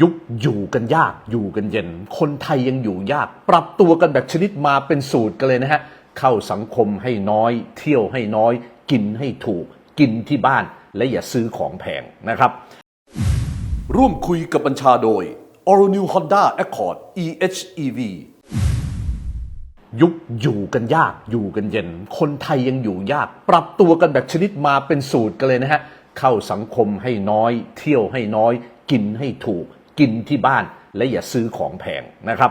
ยุคอยู่กันยากอยู่กันเย็น คนไทยยังอยู่ยาก ปรับตัวกันแบบชนิดมาเป็นสูตรกันเลยนะฮะ เข้าสังคมให้น้อย เที่ยวให้น้อย กินให้ถูก กินที่บ้านและอย่าซื้อของแพงนะครับ ร่วมคุยกับบัญชาโดย All New Honda Accord EHEV ยุคอยู่กันยากอยู่กันเย็น คนไทยยังอยู่ยาก ปรับตัวกันแบบชนิดมาเป็นสูตรกันเลยนะฮะ เข้าสังคมให้น้อย เที่ยวให้น้อย กินให้ถูก กินที่บ้านและอย่าซื้อของแพงนะครับ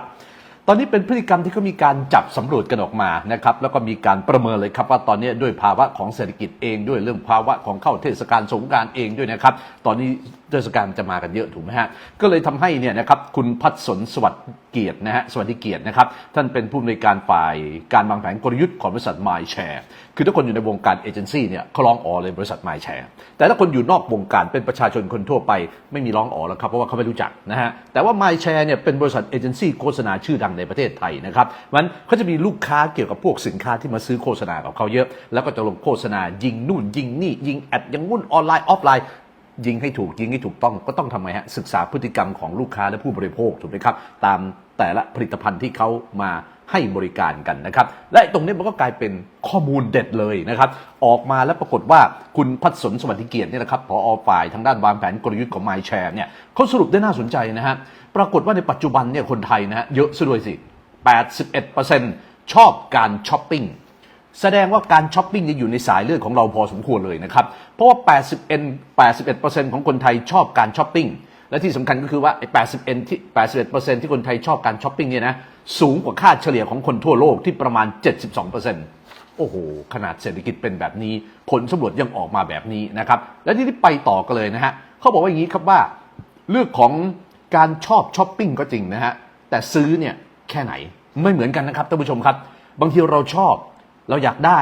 ตอนนี้เป็นพฤติกรรมที่เขามีการจับสำรวจกันออกมานะครับแล้วก็มีการประเมินเลยครับว่าตอนนี้ด้วยภาวะของเศรษฐกิจเองด้วยเรื่องภาวะของเข้าเทศกาลสงกรารเองด้วยนะครับ ตอนนี้เทศกาลจะมากันเยอะถูกไหมฮะก็เลยทำให้เนี่ยนะครับคุณพัฒสนสวัสดิ์เกียรตินะฮะสวัสดิเกียรตินะครับท่านเป็นผู้อำนวยการฝ่ายการวางแผนกลยุทธ์ของบริษัท m y s h a r e คือถ้าคนอยู่ในวงการเอเจนซี่เนี่ยเขาร้องอ๋อเลยบริษัท m y s h a r e แต่ถ้าคนอยู่นอกวงการเป็นประชาชนคนทั่วไป ไม่มีร้องอ๋อแล้วครับเพราะว่าเขาไม่รู้จักนะฮะแต่ว่า m y s h a r e เนี่ยเป็นบริษัทเอเจนซี่โฆษณาชื่อดังในประเทศไทยนะครับมันเขาจะมีลูกค้าเกี่ยวกับพวกสินค้าที่มาซื้อโฆษณากับเขาเยอะ แล้วก็จะลงโฆษณายิงนู่นยิงนี่ ยิงแอดยังวุ่นออนไลน์ออฟไลน์ยิงให้ถูกยิงให้ถูกต้องก็ต้องทำไงฮะศึกษาพฤติกรรมของลูกค้าและผู้บริโภคถูกไหมครับ ตามแต่ละผลิตภัณฑ์ที่เขามา ให้บริการกันนะครับ และตรงนี้มันก็กลายเป็นข้อมูลเด็ดเลยนะครับ ออกมาแล้วปรากฏว่าคุณพัฒสนสวัสดิเกียรติเนี่ยนะครับผอฝ่ายทางด้านวางแผนกลยุทธ์ของ m y s h a r e เนี่ยเขาสรุปได้น่าสนใจนะฮะปรากฏว่าในปัจจุบันเนี่ยคนไทยนะฮะเยอะซะด้วยสิ 81%ชอบการช้อปปิ้งแสดงว่าการช้อปปิ้งเนี่ยอยู่ในสายเลือดของเราพอสมควรเลยนะครับ เพราะว่า80 81%ของคนไทยชอบการช้อปปิ้ง และที่สำคัญก็คือว่าไอ้81ที่81 ที่คนไทยชอบการช้อปปิ้งเนี่ยนะสูงกว่าค่าเฉลี่ยของคนทั่วโลกที่ประมาณ 72 โอ้โห ขนาดเศรษฐกิจเป็นแบบนี้ ผลสำรวจยังออกมาแบบนี้นะครับ และที่ที่ไปต่อกันเลยนะฮะเขาบอกว่าอย่างนี้ครับว่า เรื่องของการชอบช้อปปิ้งก็จริงนะฮะแต่ซื้อเนี่ยแค่ไหนไม่เหมือนกันนะครับท่านผู้ชมครับ บางทีเราชอบ เราอยากได้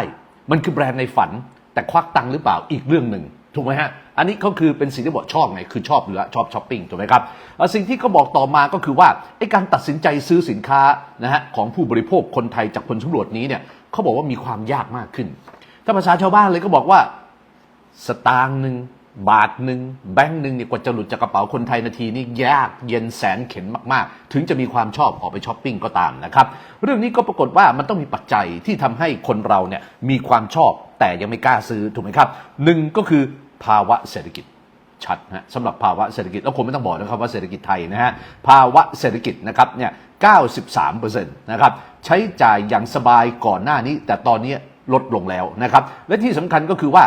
มันคือแบรนด์ในฝัน แต่ควักตังค์หรือเปล่าอีกเรื่องหนึ่ง ถูกไหมฮะ อันนี้ก็คือเป็นสิ่งที่บอกชอบไง คือชอบอยู่แล้วชอบช้อปปิ้งถูกไหมครับ สิ่งที่เขาบอกต่อมาก็คือว่าไอ้การตัดสินใจซื้อสินค้านะฮะของผู้บริโภคคนไทยจากผลสำรวจนี้เนี่ยเขาบอกว่ามีความยากมากขึ้น ถ้าภาษาชาวบ้านเลยก็บอกว่าสตางค์หนึ่ง บาทหนึ่งแบงค์หนึ่งเนี่ยกว่าจะหลุดจากกระเป๋าคนไทยนาทีนี่ยากเย็นแสนเข็นมากๆ ถึงจะมีความชอบออกไปช้อปปิ้งก็ตามนะครับ เรื่องนี้ก็ปรากฏว่ามันต้องมีปัจจัยที่ทำให้คนเราเนี่ยมีความชอบแต่ยังไม่กล้าซื้อถูกไหมครับหนึ่งก็คือภาวะเศรษฐกิจชัดนะฮะสำหรับภาวะเศรษฐกิจแล้วผมไม่ต้องบอกนะครับว่าเศรษฐกิจไทยนะฮะภาวะเศรษฐกิจนะครับเนี่ย 93%นะครับใช้จ่ายอย่างสบายก่อนหน้านี้ แต่ตอนนี้ลดลงแล้วนะครับและที่สำคัญก็คือว่า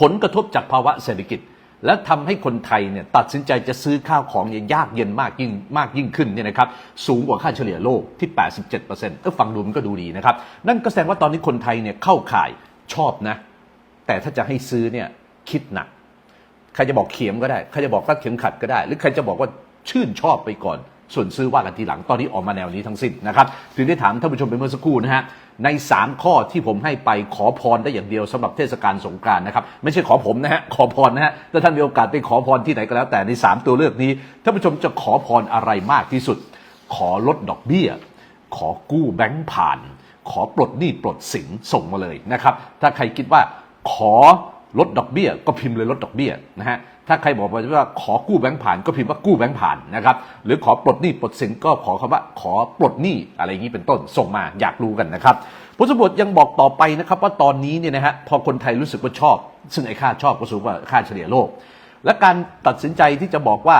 ผลกระทบจากภาวะเศรษฐกิจ และทำให้คนไทยเนี่ยตัดสินใจจะซื้อข้าวของเนี่ยยากเย็นมากยิ่งมากยิ่งขึ้นเนี่ยนะครับสูงกว่าค่าเฉลี่ยโลกที่ 87%เออฟังดูมันก็ดูดีนะครับ นั่นก็แสดงว่าตอนนี้คนไทยเนี่ยเข้าข่ายชอบนะ แต่ถ้าจะให้ซื้อเนี่ยคิดหนัก ใครจะบอกเข็มก็ได้ ใครจะบอกรัดเข็มขัดก็ได้ หรือใครจะบอกว่าชื่นชอบไปก่อน ส่วนซื้อว่ากันทีหลังตอนนี้ออกมาแนวนี้ทั้งสิ้นนะครับถึงได้ถามท่านผู้ชมไปเมื่อสักครู่นะฮะใน 3 ข้อที่ผมให้ไปขอพรได้อย่างเดียวสำหรับเทศกาลสงกรานต์นะครับไม่ใช่ขอผมนะฮะขอพรนะฮะถ้าท่านมีโอกาสไปขอพรที่ไหนก็แล้ว แต่ใน 3 ตัวเลือกนี้ท่านผู้ชมจะขอพรอะไรมากที่สุด ขอลดดอกเบี้ย ขอกู้แบงค์ผ่าน ขอปลดหนี้ปลดสินส่งมาเลยนะครับถ้าใครคิดว่าขอ ลดดอกเบี้ย ก็พิมพ์เลยลดดอกเบี้ยนะฮะถ้าใครบอกว่าขอกู้แบงค์ผ่าน ก็พิมพ์ว่ากู้แบงค์ผ่านนะครับหรือขอปลดหนี้ปลดสินก็ขอคำว่าขอปลดหนี้อะไรอย่างนี้เป็นต้นส่งมาอยากรู้กันนะครับผลสำรวจยังบอกต่อไปนะครับว่าตอนนี้เนี่ยนะฮะพอคนไทยรู้สึกว่าชอบ ซึ่งไอ้ค่าชอบก็สูงกว่าค่าเฉลี่ยโลก และการตัดสินใจที่จะบอกว่า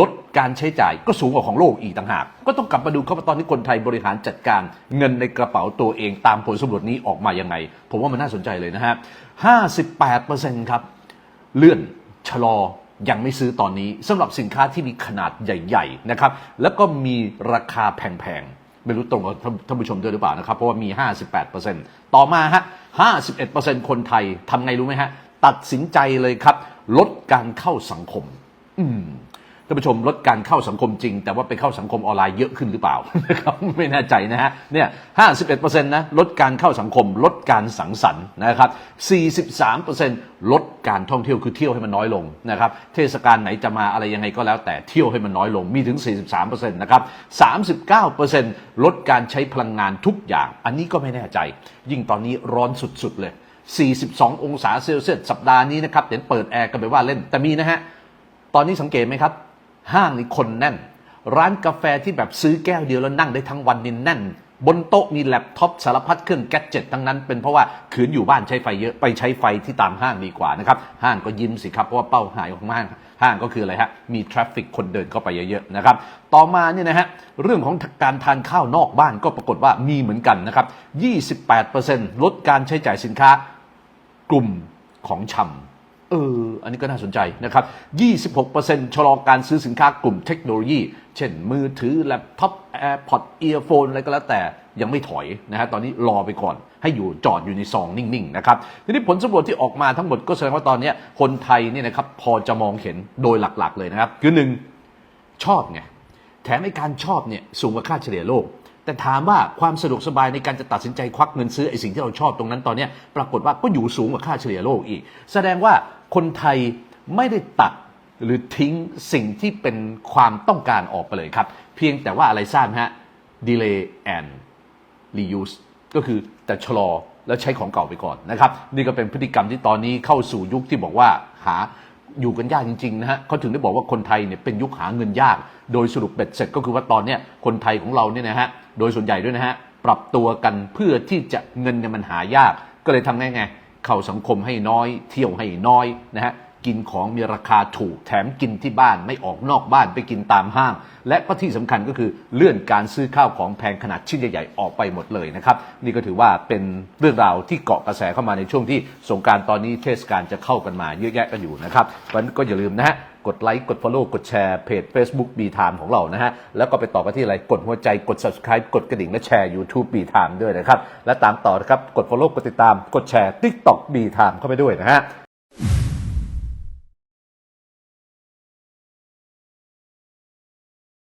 ลดการใช้จ่ายก็สูงกว่าของโลกอีกต่างหาก ก็ต้องกลับมาดูครับว่าตอนนี้คนไทยบริหารจัดการเงินในกระเป๋าตัวเองตามผลสำรวจนี้ออกมายังไง ผมว่ามันน่าสนใจเลยนะฮะ 58%ครับ เลื่อนชะลอยังไม่ซื้อตอนนี้สำหรับสินค้าที่มีขนาดใหญ่ ๆ นะครับ แล้วก็มีราคาแพงๆ ไม่รู้ตรงกับท่านท่านผู้ชมด้วยหรือเปล่านะครับ เพราะว่ามี 58%ต่อมาฮะ 51%คนไทยทำไงรู้ไหมฮะ ตัดสินใจเลยครับ ลดการเข้าสังคม อืม ท่านผู้ชมลดการเข้าสังคมจริง แต่ว่าไปเข้าสังคมออนไลน์เยอะขึ้นหรือเปล่านะครับไม่แน่ใจนะฮะเนี่ย51%นะลดการเข้าสังคม ลดการสังสรรค์นะครับ43%ลดการท่องเที่ยวคือเที่ยวให้มันน้อยลงนะครับเทศกาลไหนจะมาอะไรยังไงก็แล้วแต่เที่ยวให้มันน้อยลงมีถึง 43%นะครับ 39%ลดการใช้พลังงานทุกอย่าง อันนี้ก็ไม่แน่ใจ ยิ่งตอนนี้ร้อนสุดๆเลย 42 องศาเซลเซียสสัปดาห์นี้นะครับเห็นเปิดแอร์กันไปว่าเล่นแต่มีนะฮะ ตอนนี้สังเกตไหมครับ ห้างนี่คนแน่น ร้านกาแฟที่แบบซื้อแก้วเดียวแล้วนั่งได้ทั้งวันนี่แน่น บนโต๊ะมีแล็ปท็อปสารพัดเครื่องแกดเจ็ตทั้งนั้น เป็นเพราะว่าขืนอยู่บ้านใช้ไฟเยอะไปใช้ไฟที่ตามห้างดีกว่านะครับ ห้างก็ยิ้มสิครับ เพราะว่าเป้าหมายของห้างห้างก็คืออะไรฮะ มีทราฟฟิกคนเดินเข้าไปเยอะๆนะครับ ต่อมาเนี่ยนะฮะ เรื่องของการทานข้าวนอกบ้านก็ปรากฏว่ามีเหมือนกันนะครับ 28%ลดการใช้จ่ายสินค้ากลุ่มของชำ เออ อันนี้ก็น่าสนใจนะครับ 26%ชะลอการซื้อสินค้ากลุ่มเทคโนโลยี เช่นมือถือ แล็ปท็อป แอร์พอดเอียร์โฟน อะไรก็แล้วแต่ยังไม่ถอยนะฮะ ตอนนี้รอไปก่อน ให้อยู่จอดอยู่ในซองนิ่ง ๆ นะครับ ทีนี้ผลสำรวจที่ออกมาทั้งหมดก็แสดงว่าตอนนี้คนไทยเนี่ยนะครับพอจะมองเห็นโดยหลัก ๆ เลยนะครับ คือหนึ่งชอบไง แถมไอ้การชอบเนี่ยสูงกว่าค่าเฉลี่ยโลกแต่ถามว่าความสะดวกสบายในการจะตัดสินใจควักเงินซื้อไอ้สิ่งที่เราชอบตรงนั้นตอนนี้ปรากฏว่าก็อยู่สูงกว่าค่าเฉลี่ยโลกอีก แสดงว่า คนไทยไม่ได้ตัดหรือทิ้งสิ่งที่เป็นความต้องการออกไปเลยครับ เพียงแต่ว่าอะไรทราบฮะ delay and reuse ก็คือแต่ชะลอแล้วใช้ของเก่าไปก่อนนะครับ นี่ก็เป็นพฤติกรรมที่ตอนนี้เข้าสู่ยุคที่บอกว่าหาอยู่กันยากจริงๆนะฮะเขาถึงได้บอกว่าคนไทยเนี่ยเป็นยุคหาเงินยาก โดยสรุปเบ็ดเสร็จก็คือว่าตอนเนี้ยคนไทยของเราเนี่ยนะฮะโดยส่วนใหญ่ด้วยนะฮะปรับตัวกันเพื่อที่จะเงินเนี่ยมันหายากก็เลยทำไงไง เข้าสังคมให้น้อย เที่ยวให้น้อยนะฮะกินของมีราคาถูกแถมกินที่บ้านไม่ออกนอกบ้านไปกินตามห้าง และก็ที่สำคัญก็คือเลื่อนการซื้อข้าวของแพงขนาดชิ้นใหญ่ๆออกไปหมดเลยนะครับ นี่ก็ถือว่าเป็นเรื่องราวที่เกาะกระแสเข้ามาในช่วงที่สงกรารตอนนี้เทศกาลจะเข้ากันมาเยอะแยะกันอยู่นะครับวันก็อย่าลืมนะฮะ กดไลค์กด Follow กดแชร์เพจ Facebook b ี Time ของเรานะฮะ แล้วก็ไปต่อกันที่อะไรกดหัวใจกด Subscribe กดกระดิ่งและแชร์ YouTube b ี Time ด้วยนะครับ และตามต่อนะครับกด Follow กดติดตามกดแชร์ TikTok b ี Time เข้าไปด้วยนะฮะ